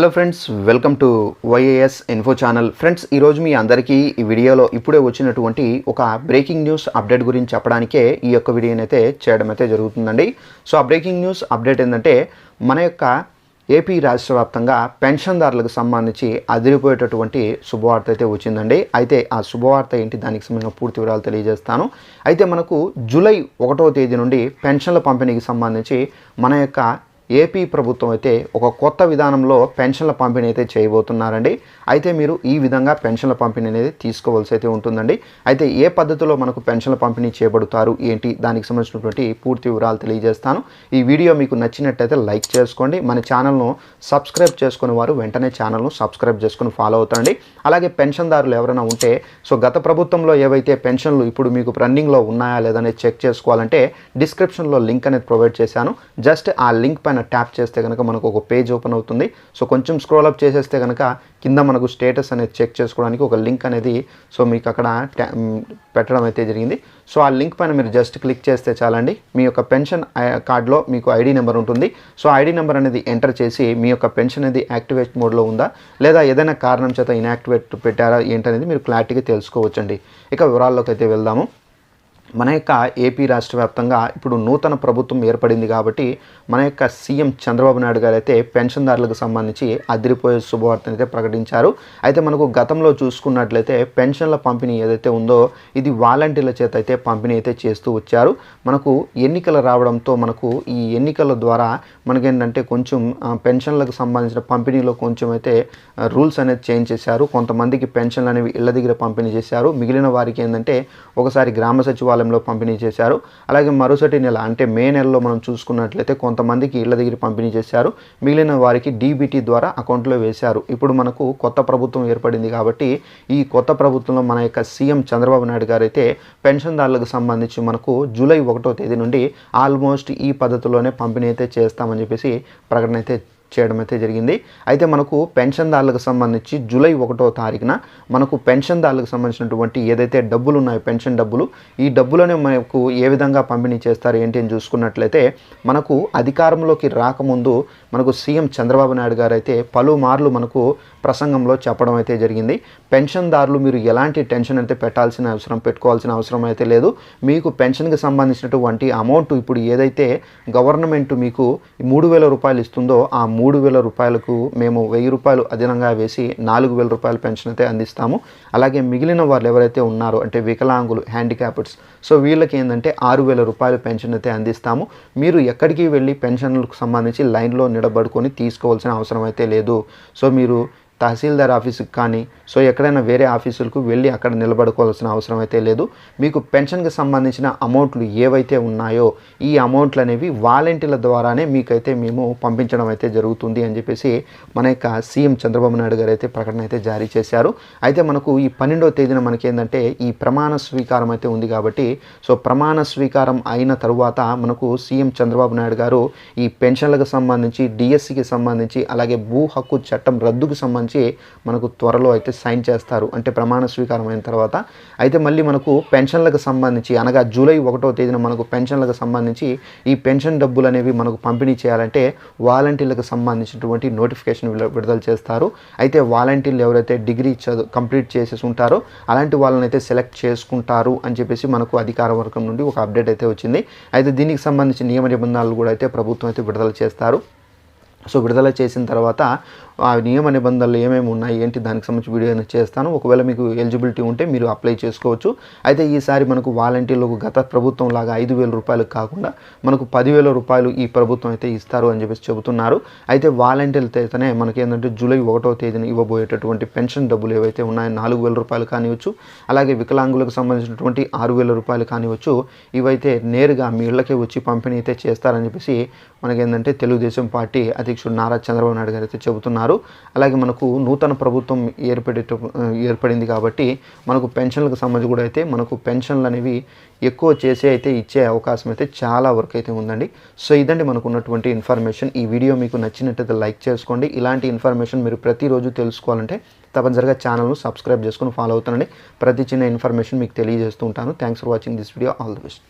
Hello friends welcome to Y A S info channel friends ఈరోజు మీ అందరికీ ఈ వీడియోలో ఇప్పుడే వచ్చినటువంటి ఒక బ్రేకింగ్ న్యూస్ అప్డేట్ గురించి చెప్పడానికే ఈ యొక్క వీడియోని అయితే చేయడం అయితే జరుగుతుందండి. సో ఆ బ్రేకింగ్ న్యూస్ అప్డేట్ ఏంటంటే మన యొక్క ఏపీ రాష్ట్ర వ్యాప్తంగా పెన్షన్దారులకు సంబంధించి అదిరిపోయేటటువంటి శుభవార్త అయితే వచ్చిందండి. అయితే ఆ శుభవార్త ఏంటి దానికి సంబంధించిన పూర్తి వివరాలు తెలియజేస్తాను. అయితే మనకు జూలై ఒకటో తేదీ నుండి పెన్షన్ల పంపిణీకి సంబంధించి మన యొక్క ఏపీ ప్రభుత్వం అయితే ఒక కొత్త విధానంలో పెన్షన్ల పంపిణీ అయితే చేయబోతున్నారండి. అయితే మీరు ఈ విధంగా పెన్షన్ల పంపిణీ అనేది తీసుకోవాల్సి అయితే ఉంటుందండి. అయితే ఏ పద్ధతిలో మనకు పెన్షన్ల పంపిణీ చేయబడతారు ఏంటి దానికి సంబంధించినటువంటి పూర్తి వివరాలు తెలియజేస్తాను. ఈ వీడియో మీకు నచ్చినట్టయితే లైక్ చేసుకోండి. మన ఛానల్ను సబ్స్క్రైబ్ చేసుకునే వారు వెంటనే ఛానల్ను సబ్స్క్రైబ్ చేసుకుని ఫాలో అవుతారండి. అలాగే పెన్షన్దారులు ఎవరైనా ఉంటే సో గత ప్రభుత్వంలో ఏవైతే పెన్షన్లు ఇప్పుడు మీకు రన్నింగ్లో ఉన్నాయా లేదనేది చెక్ చేసుకోవాలంటే డిస్క్రిప్షన్లో లింక్ అనేది ప్రొవైడ్ చేశాను. జస్ట్ ఆ లింక్ పైన ట్యాప్ చేస్తే కనుక మనకు ఒక పేజ్ ఓపెన్ అవుతుంది. సో కొంచెం స్క్రోల్ అప్ చేసేస్తే కనుక కింద మనకు స్టేటస్ అనేది చెక్ చేసుకోవడానికి ఒక లింక్ అనేది సో మీకు అక్కడ పెట్టడం అయితే జరిగింది. సో ఆ లింక్ పైన మీరు జస్ట్ క్లిక్ చేస్తే చాలండి. మీ యొక్క పెన్షన్ కార్డులో మీకు ఐడి నెంబర్ ఉంటుంది. సో ఐడి నెంబర్ అనేది ఎంటర్ చేసి మీ యొక్క పెన్షన్ అనేది యాక్టివేట్ మోడ్లో ఉందా? లేదా ఏదైనా కారణం చేత ఇన్యాక్టివేట్ పెట్టారా? ఏంటనేది మీరు క్లారిటీగా తెలుసుకోవచ్చండి. ఇక వివరాల్లోకి అయితే వెళ్దాము. మన యొక్క ఏపీ రాష్ట్ర వ్యాప్తంగా ఇప్పుడు నూతన ప్రభుత్వం ఏర్పడింది కాబట్టి మన యొక్క సీఎం చంద్రబాబు నాయుడు గారు అయితే పెన్షన్దారులకు సంబంధించి అదిరిపోయే శుభవార్తను అయితే ప్రకటించారు. అయితే మనకు గతంలో చూసుకున్నట్లయితే పెన్షన్ల పంపిణీ ఏదైతే ఉందో ఇది వాలంటీర్ల చేత అయితే పంపిణీ అయితే చేస్తూ వచ్చారు. మనకు ఎన్నికలు రావడంతో మనకు ఈ ఎన్నికల ద్వారా మనకేంటంటే కొంచెం పెన్షన్లకు సంబంధించిన పంపిణీలో కొంచెం అయితే రూల్స్ అనేది చేంజ్ చేశారు. కొంతమందికి పెన్షన్లు అనేవి ఇళ్ళ దగ్గర పంపిణీ చేశారు. మిగిలిన వారికి ఏంటంటే ఒకసారి గ్రామ సచివాలయం సచివాలయంలో పంపిణీ చేశారు. అలాగే మరుసటి నెల అంటే మే నెలలో మనం చూసుకున్నట్లయితే కొంతమందికి ఇళ్ళ దగ్గర పంపిణీ చేశారు. మిగిలిన వారికి డీబీటీ ద్వారా అకౌంట్లో వేశారు. ఇప్పుడు మనకు కొత్త ప్రభుత్వం ఏర్పడింది కాబట్టి ఈ కొత్త ప్రభుత్వంలో మన యొక్క సీఎం చంద్రబాబు నాయుడు గారు అయితే పెన్షన్దారులకు సంబంధించి మనకు జూలై ఒకటో తేదీ నుండి ఆల్మోస్ట్ ఈ పద్ధతిలోనే పంపిణీ అయితే చేస్తామని చెప్పేసి ప్రకటన అయితే చేయడం అయితే జరిగింది. అయితే మనకు పెన్షన్దారులకు సంబంధించి జూలై ఒకటో తారీఖున మనకు పెన్షన్దారులకు సంబంధించినటువంటి ఏదైతే డబ్బులు ఉన్నాయో పెన్షన్ డబ్బులు ఈ డబ్బులను మనకు ఏ విధంగా పంపిణీ చేస్తారు ఏంటి అని చూసుకున్నట్లయితే మనకు అధికారంలోకి రాకముందు మనకు సీఎం చంద్రబాబు నాయుడు గారు అయితే పలుమార్లు మనకు ప్రసంగంలో చెప్పడం అయితే జరిగింది. పెన్షన్దారులు మీరు ఎలాంటి టెన్షన్ అయితే పెట్టాల్సిన అవసరం పెట్టుకోవాల్సిన అవసరం అయితే లేదు. మీకు పెన్షన్కి సంబంధించినటువంటి అమౌంట్ ఇప్పుడు ఏదైతే గవర్నమెంట్ మీకు మూడు వేల రూపాయలు ఇస్తుందో ఆ మూడు వేల రూపాయలకు మేము వెయ్యి రూపాయలు అదనంగా వేసి నాలుగు వేల రూపాయల పెన్షన్ అయితే అందిస్తాము. అలాగే మిగిలిన వాళ్ళు ఎవరైతే ఉన్నారో అంటే వికలాంగులు హ్యాండిక్యాప్డ్స్ సో వీళ్ళకి ఏంటంటే ఆరు వేల రూపాయల పెన్షన్ అయితే అందిస్తాము. మీరు ఎక్కడికి వెళ్ళి పెన్షన్లకు సంబంధించి లైన్లో నిలబడుకొని తీసుకోవాల్సిన అవసరం అయితే లేదు. సో మీరు తహసీల్దార్ ఆఫీసుకి కానీ సో ఎక్కడైనా వేరే ఆఫీసులకు వెళ్ళి అక్కడ నిలబడుకోవాల్సిన అవసరం అయితే లేదు. మీకు పెన్షన్కి సంబంధించిన అమౌంట్లు ఏవైతే ఉన్నాయో ఈ అమౌంట్లు అనేవి వాలంటీర్ల ద్వారానే మీకైతే మేము పంపించడం అయితే జరుగుతుంది అని చెప్పేసి మన యొక్క సీఎం చంద్రబాబు నాయుడు గారు అయితే ప్రకటన అయితే జారీ చేశారు. అయితే మనకు ఈ పన్నెండవ తేదీన మనకి ఏంటంటే ఈ ప్రమాణ స్వీకారం అయితే ఉంది కాబట్టి సో ప్రమాణ స్వీకారం అయిన తరువాత మనకు సీఎం చంద్రబాబు నాయుడు గారు ఈ పెన్షన్లకు సంబంధించి డిఎస్సికి సంబంధించి అలాగే భూ హక్కు చట్టం రద్దుకు సంబంధించి మనకు త్వరలో అయితే సైన్ చేస్తారు. అంటే ప్రమాణ స్వీకారం అయిన తర్వాత అయితే మళ్ళీ మనకు పెన్షన్లకు సంబంధించి అనగా జూలై ఒకటో తేదీన మనకు పెన్షన్లకు సంబంధించి ఈ పెన్షన్ డబ్బులు అనేవి మనకు పంపిణీ చేయాలంటే వాలంటీర్లకు సంబంధించినటువంటి నోటిఫికేషన్ విడుదల- విడుదల చేస్తారు. అయితే వాలంటీర్లు ఎవరైతే డిగ్రీ చదువు కంప్లీట్ చేసేసి ఉంటారో అలాంటి వాళ్ళని అయితే సెలెక్ట్ చేసుకుంటారు అని చెప్పేసి మనకు అధికార వర్గం నుండి ఒక అప్డేట్ అయితే వచ్చింది. అయితే దీనికి సంబంధించిన నియమ నిబంధనలు కూడా అయితే ప్రభుత్వం అయితే విడుదల చేస్తారు. సో విడుదల చేసిన తర్వాత ఆ నియమ నిబంధనలు ఏమేమి ఉన్నాయి ఏంటి దానికి సంబంధించి వీడియో అనేది చేస్తాను. ఒకవేళ మీకు ఎలిజిబిలిటీ ఉంటే మీరు అప్లై చేసుకోవచ్చు. అయితే ఈసారి మనకు వాలంటీర్లకు గత ప్రభుత్వం లాగా ఐదు వేల రూపాయలు కాకుండా మనకు పదివేల రూపాయలు ఈ ప్రభుత్వం అయితే ఇస్తారు అని చెప్పేసి చెబుతున్నారు. అయితే వాలంటీర్లు అయితేనే మనకి ఏంటంటే జూలై ఒకటో తేదీన ఇవ్వబోయేటటువంటి పెన్షన్ డబ్బులు ఏవైతే ఉన్నాయో నాలుగు వేల రూపాయలు కానివచ్చు అలాగే వికలాంగులకు సంబంధించినటువంటి ఆరు వేల రూపాయలు కానివచ్చు ఇవైతే నేరుగా మీ ఇళ్ళకే వచ్చి పంపిణీ అయితే చేస్తారని చెప్పేసి మనకేంటంటే తెలుగుదేశం పార్టీ అది అధ్యక్షుడు నారా చంద్రబాబు నాయుడు గారు అయితే చెబుతున్నారు. అలాగే మనకు నూతన ప్రభుత్వం ఏర్పడే ఏర్పడింది కాబట్టి మనకు పెన్షన్లకు సంబంధించి కూడా అయితే మనకు పెన్షన్లు అనేవి ఎక్కువ చేసి అయితే ఇచ్చే అవకాశం అయితే చాలా వరకు అయితే ఉందండి. సో ఇదండి మనకు ఉన్నటువంటి ఇన్ఫర్మేషన్. ఈ వీడియో మీకు నచ్చినట్టయితే లైక్ చేసుకోండి. ఇలాంటి ఇన్ఫర్మేషన్ మీరు ప్రతిరోజు తెలుసుకోవాలంటే తప్పనిసరిగా ఛానల్ను సబ్స్క్రైబ్ చేసుకుని ఫాలో అవుతానండి. ప్రతి చిన్న ఇన్ఫర్మేషన్ మీకు తెలియజేస్తూ ఉంటాను. Thanks for watching this video. All the best.